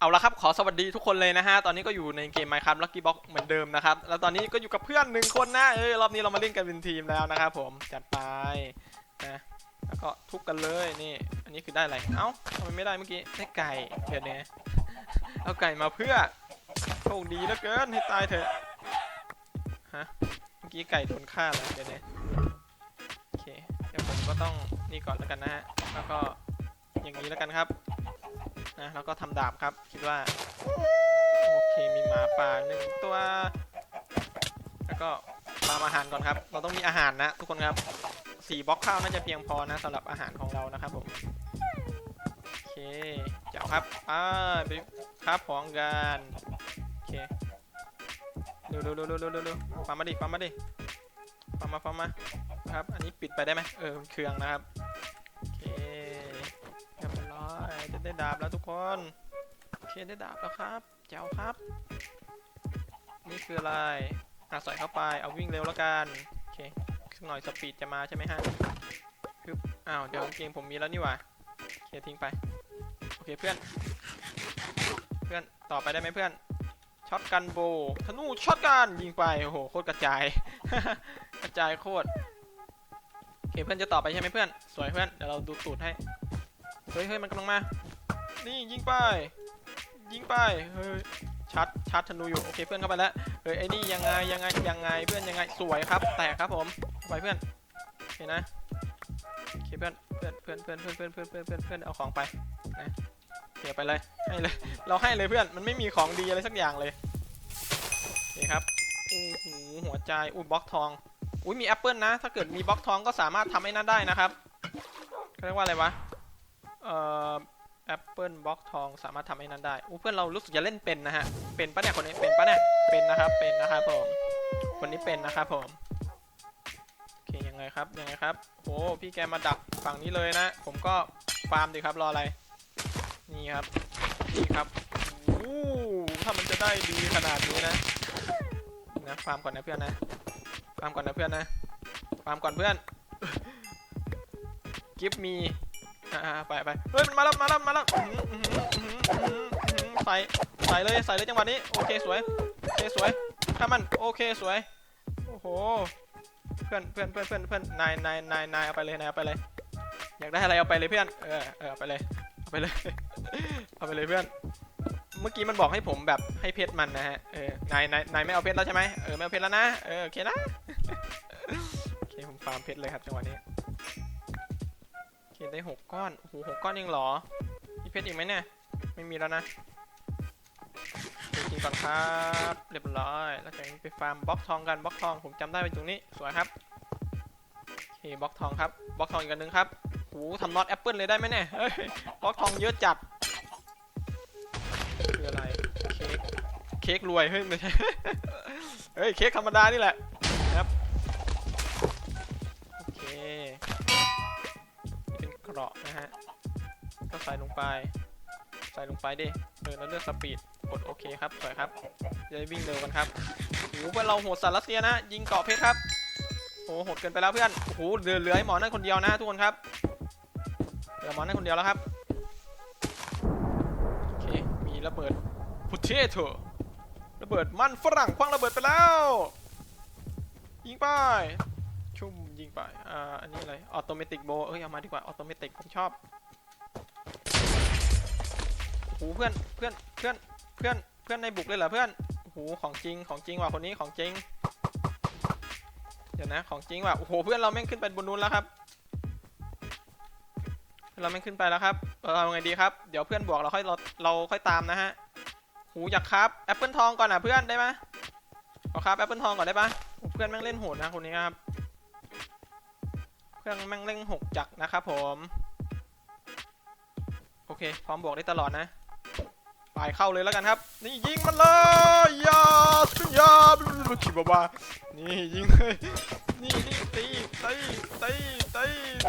เอาละครับ ขอสวัสดีทุกคนเลยนะฮะ ตอนนี้ก็อยู่ในเกม Minecraft Lucky Box เหมือนเดิมนะครับ แล้วตอนนี้ก็อยู่กับเพื่อนหนึ่งคนนะ เออรอบนี้เรามาเล่นกันเป็นทีมแล้วนะครับผม จัดไปนะแล้วก็ทุบกันเลยนี่ อันนี้คือได้อะไร เอ้าทำไมไม่ได้เมื่อกี้ ได้ไก่เดี๋ยวนี้เอาไก่มาเพื่อ โชคดีเหลือเกินให้ตายเถอะ ฮะ เมื่อกี้ไก่โดนฆ่าแล้วเดี๋ยวนี้โอเค เดี๋ยวผมก็ต้องนี่ก่อนแล้วกันนะฮะ แล้วก็อย่างนี้แล้วกันครับ นะแล้วก็ทำดาบครับคิดว่า โอเคมีหมาป่าหนึ่งตัว แล้วก็ฟามอาหารก่อนครับ เราต้องมีอาหารนะ ทุกคนครับสี่บล็อกข้าวน่าจะเพียงพอนะสำหรับอาหารของเรานะครับผมโอเคเจ้าครับอ่าไปครับของกันโอเคดูดูดูดูดูดูดูฟาร์มมาดิฟาร์มาดิฟาร์มาฟาร์มาครับ อันนี้ปิดไปได้ไหมเออเครื่องนะครับโอเค ได้ดาบแล้วทุกคนเคได้ดาบแล้วครับเจ้าครับ นี่คืออะไรอะใส่เข้าไปเอาวิ่งเร็วแล้วกันโอเคสักหน่อยสปีดจะมาใช่ไหมฮะฮึบอ้าวเดี๋ยวเกงผมมีแล้วนี่หว่าโอเคทิ้งไปโอเคเพื่อน เพื่อนต่อไปได้ไหมเพื่อนช็อตกันโบธนูช็อตกันยิงไปโอ้โหโคตรกระจาย กระจายโคตรโอเคเพื่อนจะต่อไปใช่ไหมเพื่อน สวยเพื่อนเดี๋ยวเราดูตูดให้เฮ้ยเฮ้ยมันกำลังมา นี่ยิงไป ยิงไป เฮ้ยชัดชัดธนูอยู่ โอเคเพื่อนเข้าไปแล้ว เฮ้ยไอ้นี่ยังไงยังไงยังไงเพื่อนยังไงสวยครับ แตกครับผมไปเพื่อนโอเคนะโอเคเพื่อนเพื่อนเพื่อนเพื่อนเพื่อนเพื่อนเพื่อนเพื่อนเพื่อนเพื่อนเอาของไปนะโอเคไปเลยให้เลย เราให้เลยเพื่อนมันไม่มีของดีอะไรสักอย่างเลยโอเคครับโอ้โหหัวใจอุ้ยบล็อกทองอุ้ยมีแอปเปิลนะ ถ้าเกิดมีบล็อกทองก็สามารถทำให้นั่นได้นะครับเขาเรียกว่าอะไรวะเอ่อ แอปเปิลบล็อกทองสามารถทำให้นั้นได้อู้เพื่อนเรารู้สึกจะเล่นเป็นนะฮะ เป็นปะเนี่ยคนนี้เป็นปะเนี่ย เป็นนะครับ เป็นนะครับผม คนนี้เป็นนะครับผมโอเคยังไงครับยังไงครับโอ้พี่แกมาดักฝั่งนี้เลยนะ ผมก็ฟาร์มดีครับรออะไร นี่ครับ นี่ครับอู้ถ้ามันจะได้ดีขนาดนี้นะ นะฟาร์มก่อนนะเพื่อนนะ ฟาร์มก่อนนะเพื่อนนะ ฟาร์มก่อนเพื่อนกิฟมี อ่าไปไปเฮ้ยมันมาแล้วมาแล้วมาแล้วใส่ใส่เลยใส่เลยจังหวะนี้โอเคสวยโอเคสวยถ้ามันโอเคสวยโอ้โหเพื่อนเพื่อนเพื่อนเพื่อนเพื่อนนายนายนายนายเอาไปเลยนายเอาไปเลยอยากได้อะไรเอาไปเลยเพื่อนเออเออเอาไปเลยเอาไปเลยเอาไปเลยเพื่อน เมื่อกี้มันบอกให้ผมแบบให้เพชรมันนะฮะเออนายนายนายไม่เอาเพชรแล้วใช่ไหมเออไม่เอาเพชรแล้วนะเออโอเคนะโอเคผมฟาร์มเพชรเลยครับจังหวะนี้ เคได้หกก้อนโอ้โหหกก้อนเองเหรอ มีเพชรอีกไหมเนี่ย ไม่มีแล้วนะจริงก่อนครับ เรียบร้อย แล้วจากนี้ไปฟาร์มบล็อกทองกันบล็อกทองผมจำได้เป็นตรงนี้ สวยครับโอเคบล็อกทองครับบล็อกทองอีกอันหนึงครับโอ้โหทำน็อตแอปเปิลเลยได้ไหมเนี่เฮ้ยบล็อกทองเยอะจัดคืออะไรเค้กเค้กรวยเฮ้ยไม่ใช่เฮ้ยเค้กธรรมดานี่แหละครับโอเค เกราะนะฮะ ก็ใส่ลงไป ใส่ลงไปดิเออแล้วเลือกสปีด กดโอเคครับ สวยครับจะได้วิ่งเร็วกันครับโอ้โหเพื่อนเราโหดสัตว์รัสเซียนะ ยิงเกาะเพชรครับโอ้โหดเกินไปแล้วเพื่อน โอ้โหเหลือเหลือไอ้หมอนั่นคนเดียวนะทุกคนครับ เหลือหมอนั่นคนเดียวแล้วครับ โอเค มีระเบิดพุทเทเถอะระเบิดมันฝรั่งคว้างระเบิดไปแล้ว ยิงไป ยิงไป อ่า อันนี้อะไร ออโตเมติกโบ เอ้ย เอามาดีกว่า ออโตเมติกผมชอบโอ้โหเพื่อน เพื่อน เพื่อน เพื่อน เพื่อนในบุกเลยเหรอเพื่อนโอ้โหของจริง ของจริงว่ะคนนี้ ของจริง เดี๋ยวนะ ของจริงว่ะ โอ้โห เพื่อนเราแม่งขึ้นไปบนนู้นแล้วครับ เราแม่งขึ้นไปแล้วครับเออเอาไงดีครับ เดี๋ยวเพื่อนบวกเราค่อยเราเราค่อยตามนะฮะโหอยากครับแอปเปิลทองก่อนอะเพื่อนได้ไหมขอครับแอปเปิลทองก่อนได้ปะเพื่อนแม่งเล่นโหดนะคนนี้ครับ เครื่องแม่งเร่งหกจักรนะครับผม โอเค พร้อมบวกได้ตลอดนะปายเข้าเลยแล้วกันครับ นี่ยิงมันเลยยาสุยาคิบ้าบ้านี่ยิงเลยนี่นี่ตีตีตีตี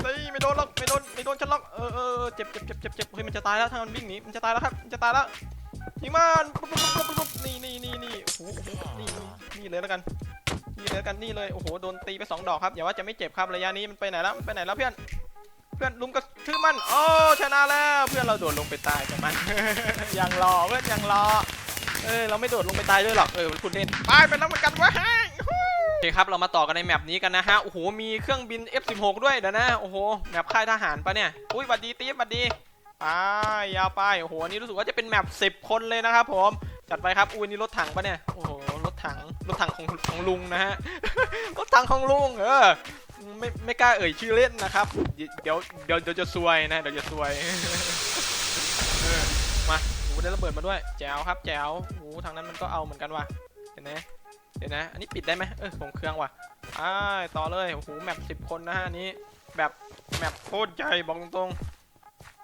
ตีไม่โดนหรอกไม่โดนไม่โดนฉันหรอกเออเออเจ็บเจ็บเจ็บเจ็บเจ็บเฮ้ยมันจะตายแล้วถ้ามันวิ่งหนีมันจะตายแล้วครับมันจะตายแล้วยิงมันปุ๊บปุ๊บปุ๊บปุ๊บนี่นี่นี่นี่โอ้โหโอ้โหนี่นี่นี่เลยแล้วกัน นี่เลยแล้วกันนี่เลยโอ้โหโดนตีไปสองดอกครับอย่าว่าจะไม่เจ็บครับระยะนี้มันไปไหนแล้วมันไปไหนแล้วเพื่อนเพื่อนลุมกระทืบมันโอ้ชนะแล้วเพื่อนเราโดดลงไปตายกับมันยังรอเพื่อนยังรอเออเราไม่โดดลงไปตายด้วยหรอกเออคุณเล่นไปไปแล้วเหมือนกันวะโอเคครับ เรามาต่อกันในแมปนี้กันนะฮะ โอ้โห มีเครื่องบิน F16 ด้วยเดี๋ยวนะ โอ้โห แมปค่ายทหารปะเนี่ย อุ้ยหวัดดีตีฟหวัดดีไปยาวไป โอ้โหนนี้รู้สึกว่าจะเป็นแมป10 คนเลยนะครับผม จัดไปครับ อุ้ยนี่รถถังปะเนี่ย โอ้โห ถังรถถังของของลุงนะฮะรถถังของลุง เออไม่ไม่กล้าเอ่ยชื่อเล่นนะครับ เดี๋ยวเดี๋ยวเดี๋ยวจะซวยนะเดี๋ยวจะซวยมาโอ้ได้ระเบิดมาด้วยแจ๋วครับแจ๋วโอ้ทางนั้นมันก็เอาเหมือนกันว่ะเห็นไหมเดี๋ยวนะ อันนี้ปิดได้ไหมเออผมเครื่องว่ะอ่าต่อเลยโอ้โหแมปสิบคนนะฮะนนี้แบบแมปโคตรใหญ่บอกตรงๆ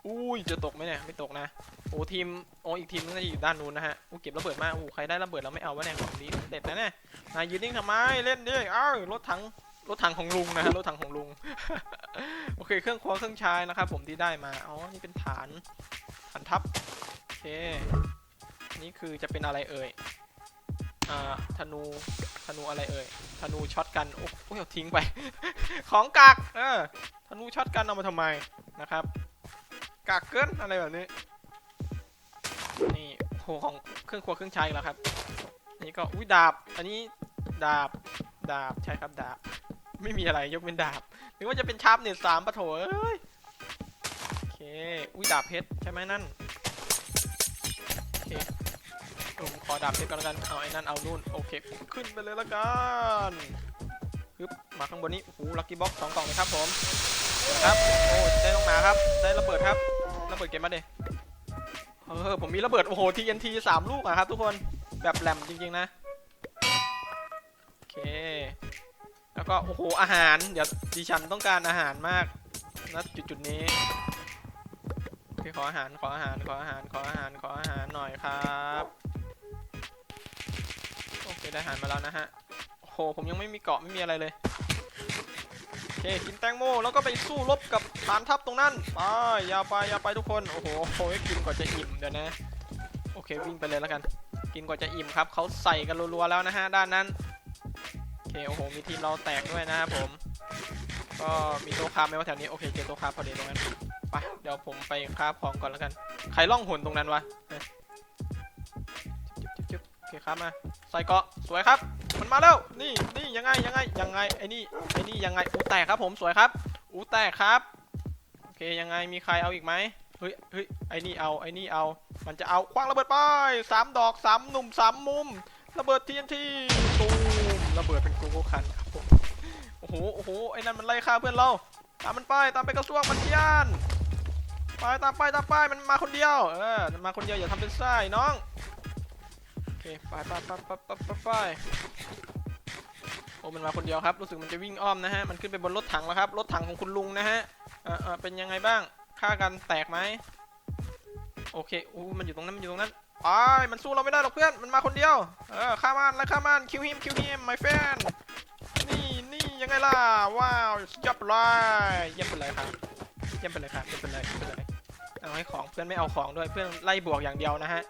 อุ้ยจะตกไหมเนี่ยไม่ตกนะโอ้ทีมโอ้อีกทีมนึงน่าจะอยู่ด้านนู้นนะฮะอู้เก็บระเบิดมาอู้ใครได้ระเบิดแล้วไม่เอาวะเนี่ยของดีเด็ดนะเนี่ยนายยืนนิ่งทำไมเล่นดิอ้าวรถถังรถถังของลุงนะฮะรถถังของลุงโอเคเครื่องครัวเครื่องใช้นะครับผมที่ได้มาอ๋อนี่เป็นฐานฐานทัพโอเคนี่คือจะเป็นอะไรเอ่ยอ่าธนูธนูอะไรเอ่ยธนูช็อตกันโอ้ยเอาทิ้งไป ของกากเออธนูช็อตกันเอามาทำไมนะครับ กากเกินอะไรแบบนี้ นี่โหของเครื่องครัวเครื่องใช้อีกแล้วครับ นี่ก็อุ้ยดาบ อันนี้ดาบ ดาบใช่ครับดาบ ไม่มีอะไรยกเป็นดาบหรือว่าจะเป็นชาร์ปเน็ตสามปะโถเอ้ยโอเค อุ้ยดาบเพชรใช่ไหมนั่น โอเคผมขอดาบเพชรก่อนแล้วกัน เอาไอ้นั่นเอานู่น โอเค ขึ้นไปเลยละกันปึ๊บมาข้างบนนี้โอ้โหลักกี้บ็อกสองกล่องเลยครับผมครับ โอ้ได้ลงมาครับ ได้ระเบิดครับ ระเบิดเกมมาเดเออผมมีระเบิดโอ้โห TNT สามลูกอะครับทุกคนแบบแหลมจริงๆนะโอเค แล้วก็โอ้โหอาหาร เดี๋ยวดิฉันต้องการอาหารมากณจุดจุดๆนี้โอเคขออาหารขออาหารขออาหารขออาหารขออาหารหน่อยครับโอเคได้อาหารมาแล้วนะฮะโอ้โหผมยังไม่มีเกาะไม่มีอะไรเลย เคกินแตงโมแล้วก็ไปสู้รบกับฐานทัพตรงนั้นไปอย่าไปอย่าไปทุกคนโอ้โหโอ้ยกินกว่าจะอิ่มเดี๋ยวนะโอเควิ่งไปเลยแล้วกัน กินกว่าจะอิ่มครับเขาใส่กันรัวๆแล้วนะฮะด้านนั้นโอเคโอ้โหมีทีมเราแตกด้วยนะครับผม ก็มีโต๊ะคราไหมว่าแถวนี้โอเคเจอโต๊ะคราพอดีตรงนั้นไปเดี๋ยวผมไปคาฟของก่อนแล้วกันใครล่องหนตรงนั้นวะโอเคครับมาใส่เกาะสวยครับ มันมาแล้วนี่นี่ยังไงยังไงยังไงไอ้นี่ไอ้นี่ยังไงอูแตกครับผมสวยครับอูแตกครับโอเคยังไงมีใครเอาอีกไหมเฮ้ยเฮ้ยไอ้นี่เอาไอ้นี่เอา มันจะเอาคว้างระเบิดไปสามดอกสามหนุ่มสามมุมระเบิด TNT ตูมระเบิดเป็นโกโกคันครับผมโอ้โหโอ้โหไอ้นั่นมันไล่ฆ่าเพื่อนเราตามมันไปตามไปกระซวงมันเทียนไปตามไปตามไปมันมาคนเดียวเออมันมาคนเดียวอย่าทำเป็นไส้น้อง เคไปไปไปไปไปไปไปโอ้มันมาคนเดียวครับ รู้สึกมันจะวิ่งอ้อมนะฮะ มันขึ้นไปบนรถถังแล้วครับ รถถังของคุณลุงนะฮะเออเออเป็นยังไงบ้างฆ่ากันแตกไหมโอเคอู้มันอยู่ตรงนั้น มันอยู่ตรงนั้นไปมันสู้เราไม่ได้หรอกเพื่อน มันมาคนเดียว เออฆ่ามันแล้วฆ่ามัน คิวฮิม คิวฮิม my friend นี่นี่ยังไงล่ะ ว้าวยับเลยเยี่ยมไปเลยครับยี่ยมไปเลยครับยี่ยมไปเลยยี่ยมไปเลยเอาให้ของ เพื่อนไม่เอาของด้วย เพื่อนไล่บวกอย่างเดียวนะฮะ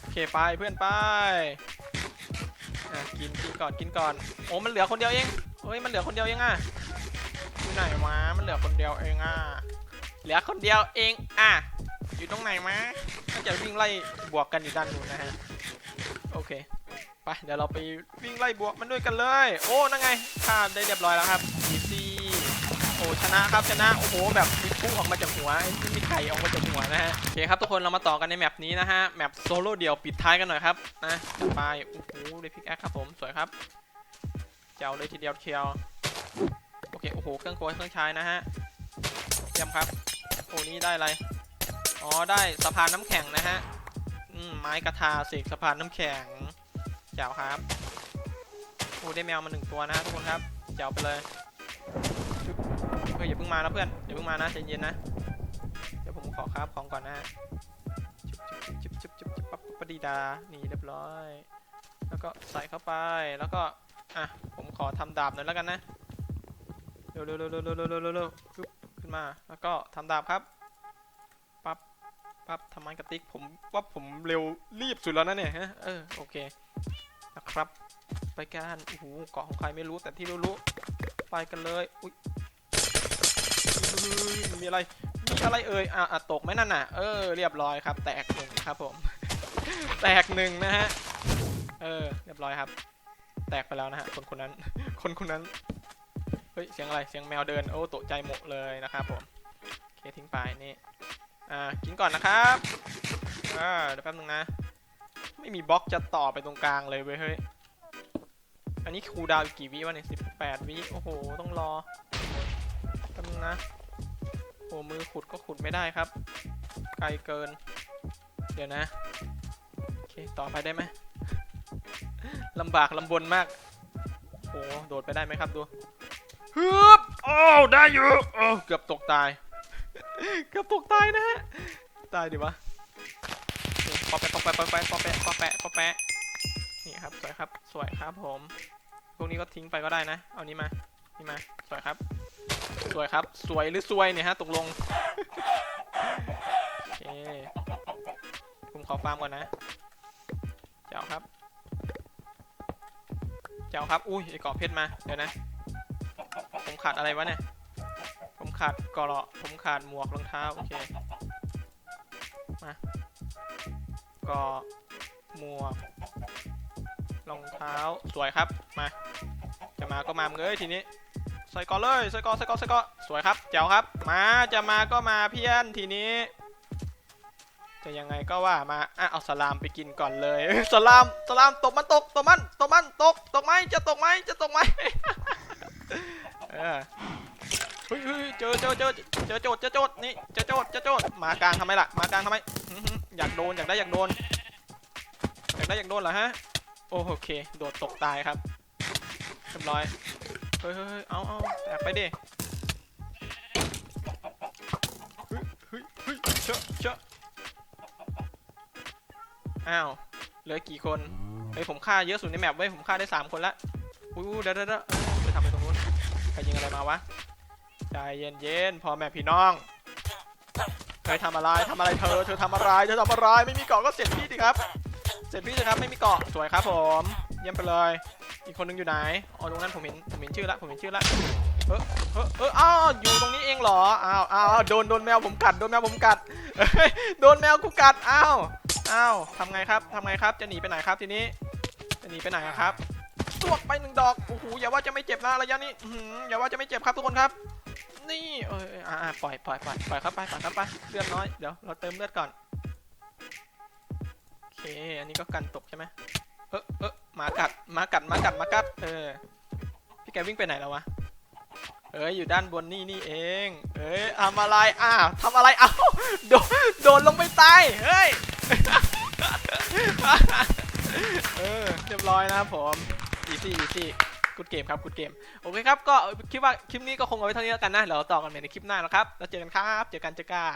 โอเคไปเพื่อนไปอะกินกินก่อนกินก่อนโอ้มันเหลือคนเดียวเองเฮ้ยมันเหลือคนเดียวเองอะอยู่ไหนวะมันเหลือคนเดียวเองอะเหลือคนเดียวเองอะอยู่ตรงไหนมะน่าจะวิ่งไล่บวกกันอยู่ด้านนู้นนะฮะโอเคไปเดี๋ยวเราไปวิ่งไล่บวกมันด้วยกันเลย โอ้นั่นไงฆ่าได้เรียบร้อยแล้วครับอีซี่โอ้ชนะครับชนะโอ้โหแบบ พุ่งออกมาจากหัวไม่มีไข่ออกมาจากหัวนะฮะโอเคครับทุกคนเรามาต่อกันในแมปนี้นะฮะแมปโซโล่เดี่ยวปิดท้ายกันหน่อยครับนะจัดไปโอ้โหได้พิกแอคครับผมสวยครับเจ้าเลยทีเดียวเชียวโอเคโอ้โหเครื่องโครัวเครื่องใช้นะฮะเยี่ยมครับโอ้นี่ได้อะไรอ๋อได้สะพานน้ำแข็งนะฮะอืมไม้กระทาเสกสะพานน้ำแข็งเจ๋วครับโอ้ได้แมวมาหนึ่งตัวนะทุกคนครับเจ๋วไปเลย มานะเพื่อนอย่าเพิ่งมานะใจเย็นนะเดี๋ยวผมขอคราบของก่อนนะจุบจุบจุบจุบปั๊บปดีดานี่เรียบร้อย แล้วก็ใส่เข้าไปแล้วก็อะผมขอทำดาบหน่อยแล้วกันนะเร็วเร็วเร็วเร็วเร็วเร็วเร็วขึ้นมาแล้วก็ทำดาบครับปั๊บปั๊บทำมันกระติกผมว่าผมเร็วรีบสุดแล้วนะเนี่ยฮะเออโอเคนะครับ ไปกันโอ้โหเกาะของใครไม่รู้แต่ที่รู้ๆไปกันเลยอุ้ย อะไร มีอะไรเอ่ย อะตกไหมนั่นน่ะ เออ เรียบร้อยครับ แตกหนึ่งครับผม แตกหนึ่งนะฮะ เออ เรียบร้อยครับ แตกไปแล้วนะฮะ คนคนนั้น คนคนนั้น เฮ้ย เสียงอะไร เสียงแมวเดิน โอ้ ตกใจหมดเลยนะครับผมโอเคทิ้งไปนี่ อ่า กินก่อนนะครับ อ่า เดี๋ยวแป๊บนึงนะ ไม่มีบล็อกจะต่อไปตรงกลางเลยเว้ย เฮ้ย อันนี้คูดาวกกี่วิวะเนี่ยสิบแปดวิ โอ้โห ต้องรอแป๊บนึงนะ โอ้มือขุดก็ขุดไม่ได้ครับ ไกลเกิน เดี๋ยวนะ โอเค ต่อไปได้ไหมลำบากลำบนมาก โอ้โดดไปได้ไหมครับดูฮึบโอ้าวได้อยู่โอ้เกือบตกตาย เกือบตกตายนะฮะ ตายดิวะปอแปะปอแปะปอแปะปอแปะปอแปะปอแปะนี่ครับ สวยครับ สวยครับผม พวกนี้ก็ทิ้งไปก็ได้นะ เอานี้มา นี่มา สวยครับ สวยครับสวยหรือซวยเนี่ยฮะตกลงโอเคผมขอฟาร์มก่อนนะ เจ้าครับ เจ้าครับ อุ้ยไอเกาะเพชรมาเดี๋ยวนะ ผมขาดอะไรวะเนี่ย ผมขาดเกราะผมขาดหมวกรองเท้าโอเคมาเกราะหมวกรองเท้าสวยครับมา จะมาก็มาเลยทีนี้ ใส่ก่อนเลยใส่ก่อนใส่ก่อนใส่ก่อนสวยครับเจ๋วครับ มาจะมาก็มาเพี้ยนทีนี้ จะยังไงก็ว่ามาอะเอาสลามไปกินก่อนเลยสลามสลามตกมันตกตกมันตกมันตกตกไหมจะตกไหมจะตกไหมเออเฮ้ยเจอเจอเจอเจอโจทย์เจอโจทย์นี่เจอโจทย์เจอโจทย์มากลางทำไมล่ะมากลางทำไมอยากโดนอยากได้อยากโดนอยากได้อยากโดนเหรอฮะโอเคโดดตกตายครับเรียบร้อย เฮ้ยเฮ้ยเฮ้ยเอาเอาแตกไปดิเฮ้ยเฮ้ยเฮ้ยเชอะเชอะอ้าว เหลือกี่คน เฮ้ยผมฆ่าเยอะสุดในแมปเว้ยผมฆ่าได้สามคนละอู้เดี๋ยวเดี๋ยวเดี๋ยวไปทำไปตรงนู้น ใครยิงอะไรมาวะ ใจเย็นเย็นพอแม่พี่น้องเฮ้ยทำอะไรทำอะไรเธอ เธอทำอะไร เธอทำอะไร ไม่มีเกาะก็เสร็จพี่ดิครับ เสร็จพี่สิครับ ไม่มีเกาะ สวยครับผม เยี่ยมไปเลย อีกคนนึงอยู่ไหนอ๋อตรงนั้นผมเห็นผมเห็นชื่อละผมเห็นชื่อละเออเออเอออ้าวอยู่ตรงนี้เองเหรออ้าวอ้าวโดนโดนแมวผมกัดโดนแมวผมกัดโดนแมวกูกัดอ้าวอ้าวทำไงครับทำไงครับจะหนีไปไหนครับทีนี้จะหนีไปไหนอะครับสวดไปหนึ่งดอกโอ้โหอย่าว่าจะไม่เจ็บนะระยะนี้อย่าว่าจะไม่เจ็บครับทุกคนครับ นี่เอออ่าอ่าปล่อยปล่อยปล่อยปล่อยเข้าไปปล่อยเข้าไปเลือดน้อยเดี๋ยวเราเติมเลือดก่อนโอเคอันนี้ก็กันตกใช่ไหมเออเออ มากัดมากัดมากัดมากัด เออ พี่แกวิ่งไปไหนแล้ววะ เอ้ยอยู่ด้านบนนี่นี่เอง เอ้ยทำอะไรอ้าวทำอะไรเอ้าโดนโดนลงไปตาย เฮ้ย เออเรียบร้อยนะครับผมอีซี่อีซี่กูดเกมครับกูดเกม โอเคครับ ก็คิดว่าคลิปนี้ก็คงเอาไว้เท่านี้แล้วกันนะ เดี๋ยวต่อกันใหม่ในคลิปหน้านะครับ แล้วเจอกันครับ เจอกันเจอกัน